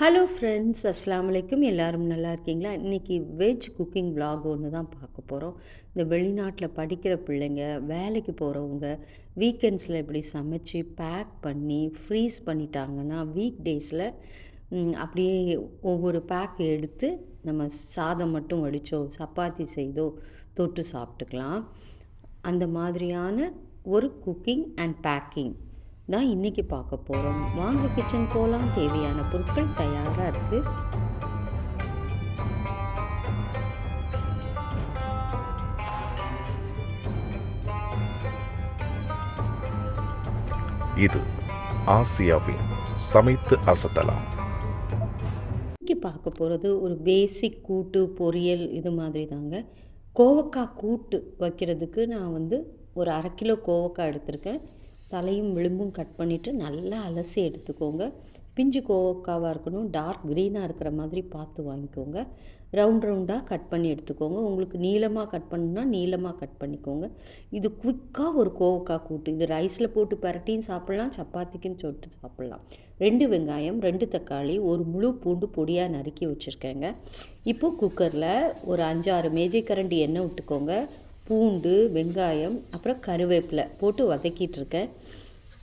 Hello friends அஸ்லாம் வலைக்கும் எல்லாரும் நல்லா இருக்கீங்களா? இன்றைக்கி வெஜ் குக்கிங் vlog ஒன்று தான் பார்க்க போகிறோம் இந்த வெளிநாட்டில் படிக்கிற பிள்ளைங்க வேலைக்கு போகிறவங்க வீக்கெண்ட்ஸில் இப்படி சமைச்சு பேக் பண்ணி ஃப்ரீஸ் பண்ணிட்டாங்கன்னா வீக் டேஸில் அப்படியே ஒவ்வொரு பேக் எடுத்து நம்ம சாதம் மட்டும் வடித்தோ சப்பாத்தி செய்தோ தொட்டு சாப்பிட்டுக்கலாம். அந்த மாதிரியான ஒரு குக்கிங் அண்ட் பேக்கிங் தான் இன்றைக்கி பார்க்க போகிறோம் வாங்க கிச்சன் போகலாம் தேவையான பொருட்கள் தயாராக இருக்குது இது ஆசியாவின் சமைத்து அசத்தலாம் இன்றைக்கி பார்க்க போகிறது ஒரு பேசிக் கூட்டு பொரியல் இது மாதிரி தாங்க. கோவக்காய் கூட்டு வைக்கிறதுக்கு நான் வந்து ஒரு அரை கிலோ கோவக்காய் எடுத்திருக்கேன். தலையும் விளிம்பும் கட் பண்ணிவிட்டு நல்லா அலசி எடுத்துக்கோங்க. பிஞ்சு கோவக்காவாக இருக்கணும் டார்க் க்ரீனாக இருக்கிற மாதிரி பார்த்து வாங்கிக்கோங்க. ரவுண்ட் ரவுண்டாக கட் பண்ணி எடுத்துக்கோங்க. உங்களுக்கு நீளமாக கட் பண்ணுன்னா நீளமாக கட் பண்ணிக்கோங்க. இது குயிக்காக ஒரு கோவக்காய் கூட்டு. இது ரைஸில் போட்டு பரட்டியும் சாப்பிட்லாம் சப்பாத்திக்குன்னு சொல்லிட்டு சாப்பிட்லாம். ரெண்டு வெங்காயம் ரெண்டு தக்காளி ஒரு முழு பூண்டு பொடியாக நறுக்கி வச்சுருக்கேங்க. இப்போது குக்கரில் ஒரு அஞ்சாறு மேஜை கரண்டி எண்ணெய் விட்டுக்கோங்க. பூண்டு வெங்காயம் அப்புறம் கருவேப்பிலை போட்டு வதக்கிட்டு இருக்கேன்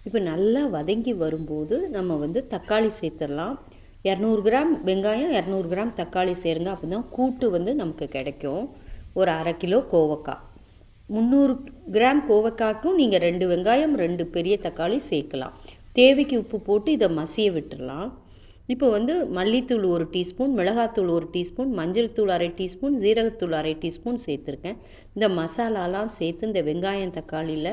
இப்போ நல்லா வதங்கி வரும்போது நம்ம வந்து தக்காளி சேர்த்துடலாம். இரநூறு கிராம் வெங்காயம் இரநூறு கிராம் தக்காளி சேருங்க. அப்போ தான் கூட்டு வந்து நமக்கு கிடைக்கும். ஒரு அரை கிலோ கோவக்காய். முந்நூறு கிராம் கோவக்காய்க்கும் நீங்கள் ரெண்டு வெங்காயம் ரெண்டு பெரிய தக்காளி சேர்க்கலாம். தேவைக்கு உப்பு போட்டு இதை மசிய விட்டுடலாம். இப்போ வந்து மல்லித்தூள் ஒரு டீஸ்பூன் மிளகாத்தூள் ஒரு டீஸ்பூன் மஞ்சள் தூள் அரை டீஸ்பூன் ஜீரகத்தூள் அரை டீஸ்பூன் சேர்த்துருக்கேன். இந்த மசாலாலாம் சேர்த்து இந்த வெங்காயம் தக்காளியில்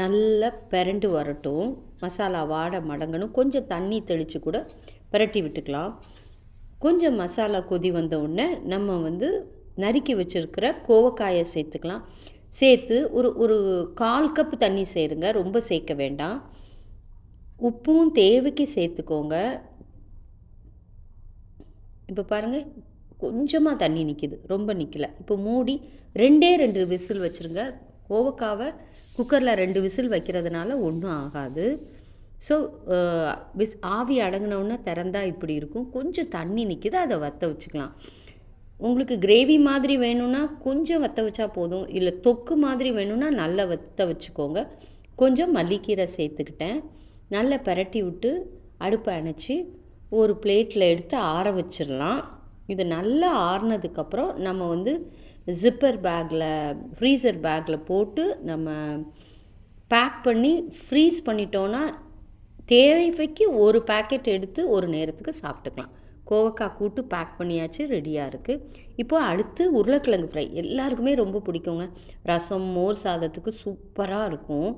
நல்லா பிரண்டு வரட்டும். மசாலா வாட மடங்கணும். கொஞ்சம் தண்ணி தெளித்து கூட பிரட்டி விட்டுக்கலாம். கொஞ்சம் மசாலா கொதி வந்த உடனே நம்ம வந்து நறுக்கி வச்சுருக்கிற கோவக்காயை சேர்த்துக்கலாம். சேர்த்து ஒரு ஒரு கால் கப்பு தண்ணி சேருங்க. ரொம்ப சேர்க்க வேண்டாம். உப்பும் தேவைக்கு சேர்த்துக்கோங்க. இப்போ பாருங்கள் கொஞ்சமாக தண்ணி நிற்கிது ரொம்ப நிற்கல இப்போ மூடி ரெண்டே ரெண்டு விசில் வச்சுருங்க. கோவக்காவை குக்கரில் ரெண்டு விசில் வைக்கிறதுனால ஒன்றும் ஆகாது. ஸோ விஸ் ஆவி அடங்கினவுடனே திறந்தா இப்படி இருக்கும். கொஞ்சம் தண்ணி நிற்கிது அதை வற்ற வச்சுக்கலாம். உங்களுக்கு கிரேவி மாதிரி வேணும்னா கொஞ்சம் வற்ற வச்சா போதும். இல்லை தொக்கு மாதிரி வேணும்னா நல்லா வற்ற வச்சுக்கோங்க. கொஞ்சம் மல்லிக்கீரை சேர்த்துக்கிட்டேன். நல்லா பரட்டி விட்டு அடுப்பை அணைச்சி ஒரு பிளேட்டில் எடுத்து ஆற வச்சிடலாம். இது நல்லா ஆறினதுக்கப்புறம் நம்ம வந்து ஜிப்பர் பேக்கில் ஃப்ரீசர் பேக்கில் போட்டு நம்ம பேக் பண்ணி ஃப்ரீஸ் பண்ணிட்டோன்னா தேவைக்கு ஒரு பேக்கெட் எடுத்து ஒரு நேரத்துக்கு சாப்பிட்டுக்கலாம். கோவக்காய் கூட்டு பேக் பண்ணியாச்சு ரெடியாக இருக்குது இப்போது அடுத்து உருளைக்கிழங்கு ஃப்ரை எல்லாருக்குமே ரொம்ப பிடிக்குங்க. ரசம் மோர் சாதத்துக்கு சூப்பராக இருக்கும்.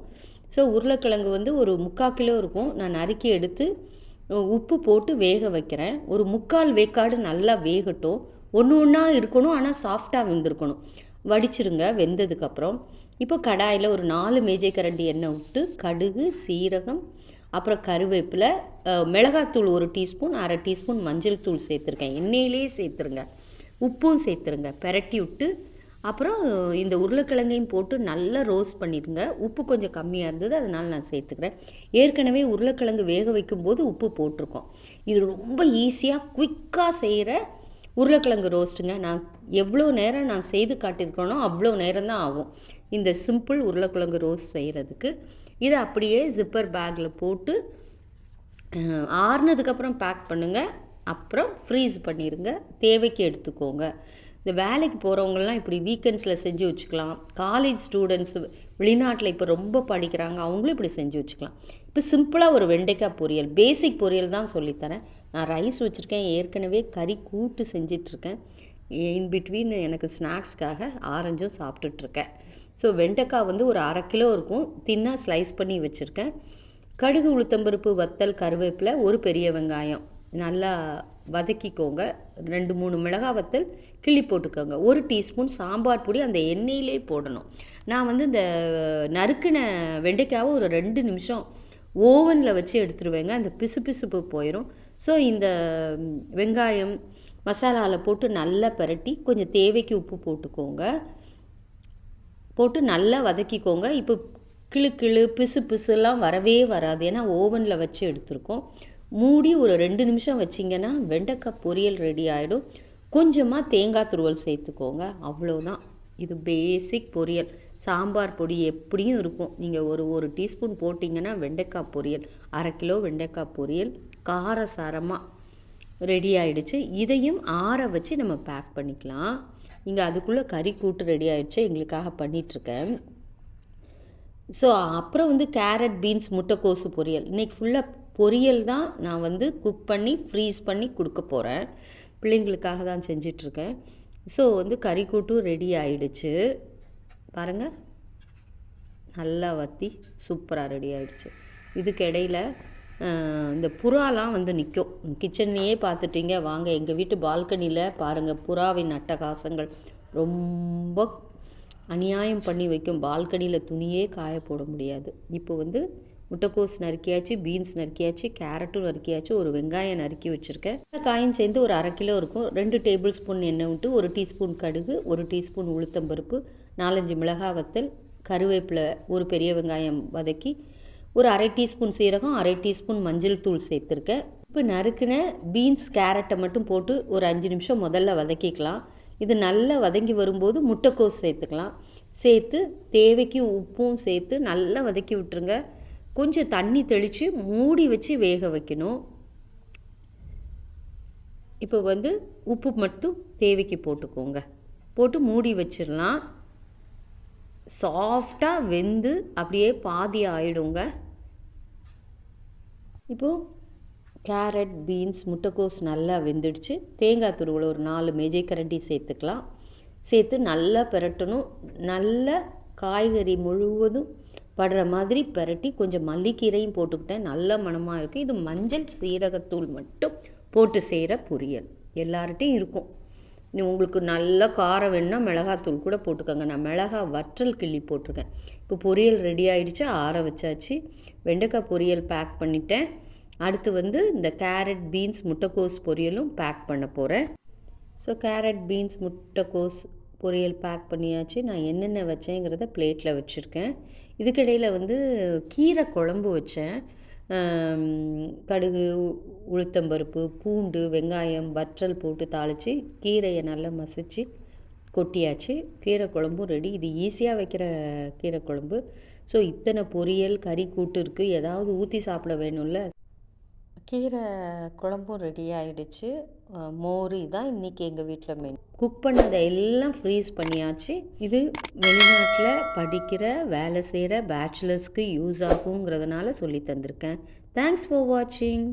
ஸோ உருளைக்கிழங்கு வந்து ஒரு முக்கால் கிலோ இருக்கும். நான் நறுக்கி எடுத்து உப்பு போட்டு வேக வைக்கிறேன். ஒரு முக்கால் வேக்காடு நல்லா வேகட்டும். ஒன்று ஒன்றா இருக்கணும் ஆனால் சாஃப்டாக வெந்திருக்கணும். வடிச்சிருங்க வெந்ததுக்கப்புறம் இப்போ கடாயில் ஒரு நாலு மேஜை கரண்டி எண்ணெய் விட்டு கடுகு சீரகம் அப்புறம் கருவேப்பிலை மிளகாத்தூள் ஒரு டீஸ்பூன் அரை டீஸ்பூன் மஞ்சள் தூள் சேர்த்துருக்கேன். எண்ணெயிலே சேர்த்துருங்க. உப்பும் சேர்த்துருங்க. பெரட்டி விட்டு அப்புறம் இந்த உருளைக்கிழங்கையும் போட்டு நல்லா ரோஸ்ட் பண்ணிடுங்க. உப்பு கொஞ்சம் கம்மியாக இருந்தது அதனால் நான் சேர்த்துக்கிறேன். ஏற்கனவே உருளைக்கிழங்கு வேக வைக்கும்போது உப்பு போட்டிருக்கோம். இது ரொம்ப ஈஸியாக குயிக்காக செய்கிற உருளைக்கிழங்கு ரோஸ்ட்டுங்க நான் எவ்வளோ நேரம் நான் செய்து காட்டியிருக்கேனோ அவ்வளோ நேரம் தான் ஆகும் இந்த சிம்பிள் உருளைக்கிழங்கு ரோஸ்ட் செய்கிறதுக்கு இதை அப்படியே ஜிப்பர் பேக்கில் போட்டு ஆறுனதுக்கப்புறம் பேக் பண்ணுங்கள் அப்புறம் ஃப்ரீஸ் பண்ணிடுங்க தேவைக்கு எடுத்துக்கோங்க. இந்த வேலைக்கு போகிறவங்கலாம் இப்படி வீக்கெண்ட்ஸில் செஞ்சு வச்சுக்கலாம். காலேஜ் ஸ்டூடெண்ட்ஸ் வெளிநாட்டில் இப்போ ரொம்ப படிக்கிறாங்க. அவங்களும் இப்படி செஞ்சு வச்சுக்கலாம். இப்போ சிம்பிளாக ஒரு வெண்டைக்காய் பொரியல் பேசிக் பொரியல் தான் சொல்லித்தரேன். நான் ரைஸ் வச்சுருக்கேன். ஏற்கனவே கறி கூட்டு செஞ்சிட்ருக்கேன். இன் பிட்வீன் எனக்கு ஸ்நாக்ஸ்க்காக ஆரஞ்சும் சாப்பிட்டுட்ருக்கேன். ஸோ வெண்டைக்காய் வந்து ஒரு அரை கிலோ இருக்கும். தின்னாக ஸ்லைஸ் பண்ணி வச்சுருக்கேன். கடுகு உளுத்தம்பருப்பு வத்தல் கருவேப்பிலை ஒரு பெரிய வெங்காயம். நல்லா வதக்கிக்கோங்க. ரெண்டு மூணு மிளகா வத்தல் கிள்ளி போட்டுக்கோங்க. ஒரு டீஸ்பூன் சாம்பார் பொடி அந்த எண்ணெயிலே போடணும். நான் வந்து இந்த நறுக்கின வெண்டைக்காவை ஒரு ரெண்டு நிமிஷம் ஓவனில் வச்சு எடுத்துருவேங்க. அந்த பிசு பிசுப்பு போயிடும் ஸோ இந்த வெங்காயம் மசாலாவில் போட்டு நல்லா பரட்டி கொஞ்சம் தேவைக்கு உப்பு போட்டுக்கோங்க. போட்டு நல்லா வதக்கிக்கோங்க. இப்போ கிளு கிளு பிசு பிசுலாம் வரவே வராது. ஏன்னா ஓவனில் வச்சு எடுத்துருக்கோம். மூடி ஒரு ரெண்டு நிமிஷம் வச்சிங்கன்னா வெண்டைக்காய் பொரியல் ரெடி ஆகிடும் கொஞ்சமாக தேங்காய் துருவல் சேர்த்துக்கோங்க. அவ்வளோதான் இது பேசிக் பொரியல். சாம்பார் பொடி எப்படியும் இருக்கும். நீங்கள் ஒரு ஒரு டீஸ்பூன் போட்டிங்கன்னா வெண்டைக்காய் பொரியல் அரை கிலோ வெண்டைக்காய் பொரியல் காரசாரமாக ரெடி ஆகிடுச்சு இதையும் ஆற வச்சு நம்ம பேக் பண்ணிக்கலாம். இங்கே அதுக்குள்ளே கறி கூட்டு ரெடி ஆகிடுச்சு எங்களுக்காக பண்ணிகிட்ருக்கேன் ஸோ அப்புறம் வந்து கேரட் பீன்ஸ் முட்டைக்கோசு பொரியல். இன்றைக்கி ஃபுல்லாக பொரியல் தான் நான் வந்து குக் பண்ணி ஃப்ரீஸ் பண்ணி கொடுக்க போகிறேன் பிள்ளைங்களுக்காக தான் செஞ்சிட்ருக்கேன். ஸோ வந்து கறி கூட்டும் ரெடி ஆயிடுச்சு. பாருங்கள் நல்லா வத்தி சூப்பராக ரெடி ஆயிடுச்சு. இதுக்கு இடையில இந்த புறாலாம் வந்து நிற்கும் கிச்சன்லேயே பார்த்துட்டீங்க. வாங்க எங்கள் வீட்டு பால்கனியில் பாருங்கள் புறாவின் அட்டகாசங்கள். ரொம்ப அநியாயம் பண்ணி வைக்கும். பால்கனியில் துணியே காய போட முடியாது. இப்போ வந்து முட்டைக்கோஸ் நறுக்கியாச்சு பீன்ஸ் நறுக்கியாச்சு கேரட்டும் நறுக்கியாச்சு ஒரு வெங்காயம் நறுக்கி வச்சுருக்கேன். காயும் சேர்ந்து ஒரு அரை கிலோ இருக்கும். ரெண்டு டேபிள் ஸ்பூன் எண்ணெய் விட்டு ஒரு டீஸ்பூன் கடுகு ஒரு டீஸ்பூன் உளுத்தம்பருப்பு நாலஞ்சு மிளகாய் வத்தல் கருவேப்பிலை ஒரு பெரிய வெங்காயம் வதக்கி ஒரு அரை டீஸ்பூன் சீரகம் அரை டீஸ்பூன் மஞ்சள் தூள் சேர்த்துருக்கேன். இப்போ நறுக்கின பீன்ஸ் கேரட்டை மட்டும் போட்டு ஒரு அஞ்சு நிமிஷம் முதல்ல வதக்கிக்கலாம். இது நல்லா வதங்கி வரும்போது முட்டைக்கோஸ் சேர்த்துக்கலாம். சேர்த்து தேவைக்கு உப்பும் சேர்த்து நல்லா வதக்கி விட்டுருங்க. கொஞ்சம் தண்ணி தெளித்து மூடி வச்சு வேக வைக்கணும். இப்போ வந்து உப்பு மட்டும் தேவைக்கு போட்டுக்கோங்க. போட்டு மூடி வச்சிடலாம். சாஃப்டாக வெந்து அப்படியே பாதி ஆயிடுங்க. இப்போது கேரட் பீன்ஸ் முட்டைக்கோஸ் நல்லா வெந்துடுச்சு. தேங்காய் துருவில் ஒரு நாலு மேஜை கரண்டி சேர்த்துக்கலாம். சேர்த்து நல்லா பிரட்டணும். நல்ல காய்கறி முழுவதும் படுற மாதிரி பிரட்டி கொஞ்சம் மல்லிக்கீரையும் போட்டுக்கிட்டேன். நல்ல மணமாக இருக்குது இது மஞ்சள் சீரகத்தூள் மட்டும் போட்டு செய்கிற பொரியல். எல்லார்ட்டையும் இருக்கும். நீ உங்களுக்கு நல்ல காரம் வேணும்னா மிளகாத்தூள் கூட போட்டுக்கோங்க. நான் மிளகா வற்றல் கிள்ளி போட்டிருக்கேன். இப்போ பொரியல் ரெடி ஆகிடுச்சு ஆற வச்சாச்சு. வெண்டைக்காய் பொரியல் பேக் பண்ணிட்டேன். அடுத்து வந்து இந்த கேரட் பீன்ஸ் முட்டைக்கோஸ் பொரியலும் பேக் பண்ண போகிறேன் ஸோ கேரட் பீன்ஸ் முட்டைக்கோஸ் பொரியல் பேக் பண்ணியாச்சு. நான் என்னென்ன வச்சேங்கிறத பிளேட்டில் வச்சுருக்கேன். இதுக்கிடையில் வந்து கீரை குழம்பு வச்சேன். கடுகு உளுத்தம்பருப்பு பூண்டு வெங்காயம் வற்றல் போட்டு தாளித்து கீரையை நல்லா மசிச்சு கொட்டியாச்சு. கீரை குழம்பும் ரெடி. இது ஈஸியாக வைக்கிற கீரை குழம்பு. ஸோ இத்தனை பொரியல் கறி கூட்டு இருக்குது ஏதாவது ஊற்றி சாப்பிட வேணும்ல கீரை குழம்பும் ரெடி ஆகிடுச்சு மோர் இதான் இன்றைக்கி எங்கள் வீட்டில் மெயின் குக் பண்ணதை எல்லாம் ஃப்ரீஸ் பண்ணியாச்சு. இது வெளிநாட்டில் படிக்கிற வேலை செய்கிற பேச்சுலர்ஸ்க்கு யூஸ் ஆகுங்கிறதுனால சொல்லி தந்திருக்கேன். தேங்க்ஸ் ஃபார் வாட்சிங்